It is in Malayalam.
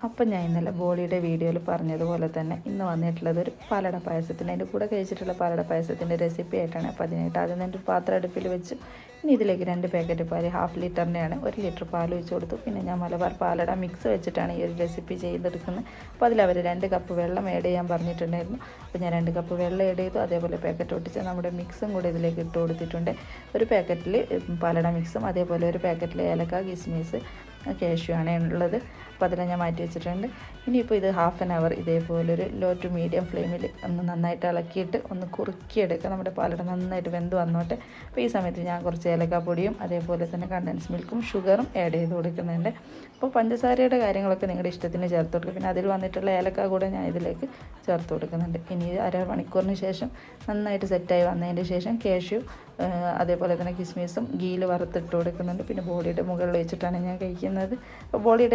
അപ്പം ഞാൻ ഇന്നലെ ബോളിയുടെ വീഡിയോയിൽ പറഞ്ഞതുപോലെ തന്നെ ഇന്ന് വന്നിട്ടുള്ളത് ഒരു പാലട പായസത്തിന്റെ അതിന്റെ കൂടെ കഴിച്ചിട്ടുള്ള പാലട പായസത്തിന്റെ റെസിപ്പി ആയിട്ടാണ് അപ്പോൾ അതിനായിട്ട് ആദ്യം തന്നെ ഒരു പാത്രം അടുപ്പിൽ വെച്ചു ഇനി ഇതിലേക്ക് രണ്ട് പാക്കറ്റ് പാൽ ഹാഫ് ലിറ്ററിന്റെയാണ് ഒരു ലിറ്റർ പാൽ ഒഴിച്ച് കൊടുത്തു. പിന്നെ ഞാൻ മലബാർ പാലട മിക്സ് വെച്ചിട്ടാണ് ഈ ഒരു റെസിപ്പി ചെയ്തെടുക്കുന്നത്. അപ്പോൾ അതിൽ അവർ രണ്ട് കപ്പ് വെള്ളം ആഡ് ചെയ്യാൻ പറഞ്ഞിട്ടുണ്ടായിരുന്നു. അപ്പോൾ ഞാൻ രണ്ട് കപ്പ് വെള്ളം ആഡ് ചെയ്തു. അതേപോലെ പാക്കറ്റ് ഒട്ടിച്ച് നമ്മുടെ മിക്സും കൂടി ഇതിലേക്ക് ഇട്ട് കൊടുത്തിട്ടുണ്ട്. ഒരു പാക്കറ്റിൽ പാലട മിക്സും അതേപോലെ ഒരു പാക്കറ്റിൽ ഏലക്ക കിസ്മിസ് കാഷ്യൂ ആണ് ഉള്ളത്. അപ്പോൾ അതിനെ ഞാൻ മാറ്റി വെച്ചിട്ടുണ്ട്. ഇനിയിപ്പോൾ ഇത് ഹാഫ് ആൻ അവർ ഇതേപോലെ ഒരു ലോ ടു മീഡിയം ഫ്ലെയിമിൽ ഒന്ന് നന്നായിട്ട് ഇളക്കിയിട്ട് ഒന്ന് കുറുക്കിയെടുക്കുക. നമ്മുടെ പാലട നന്നായിട്ട് വെന്ത് വന്നോട്ടെ. അപ്പോൾ ഈ സമയത്ത് ഞാൻ കുറച്ച് ഏലക്കാപ്പൊടിയും അതേപോലെ തന്നെ കണ്ടൻസ് മിൽക്കും ഷുഗറും ആഡ് ചെയ്ത് കൊടുക്കുന്നുണ്ട് അപ്പോൾ പഞ്ചസാരയുടെ കാര്യങ്ങളൊക്കെ നിങ്ങളുടെ ഇഷ്ടത്തിന് ചേർത്ത് കൊടുക്കുക. പിന്നെ അതിൽ വന്നിട്ടുള്ള ഏലക്ക കൂടെ ഞാൻ ഇതിലേക്ക് ചേർത്ത് കൊടുക്കുന്നുണ്ട്. ഇനി അരമണിക്കൂറിന് ശേഷം നന്നായിട്ട് സെറ്റായി വന്നതിന് ശേഷം കാഷ്യൂ അതേപോലെ തന്നെ കിസ്മിസും ഗീൽ വറുത്തിട്ട് കൊടുക്കുന്നുണ്ട്. പിന്നെ ബോളിയുടെ മുകളിൽ വെച്ചിട്ടാണ് ഞാൻ കഴിക്കുന്നത്. ബോളിയുടെ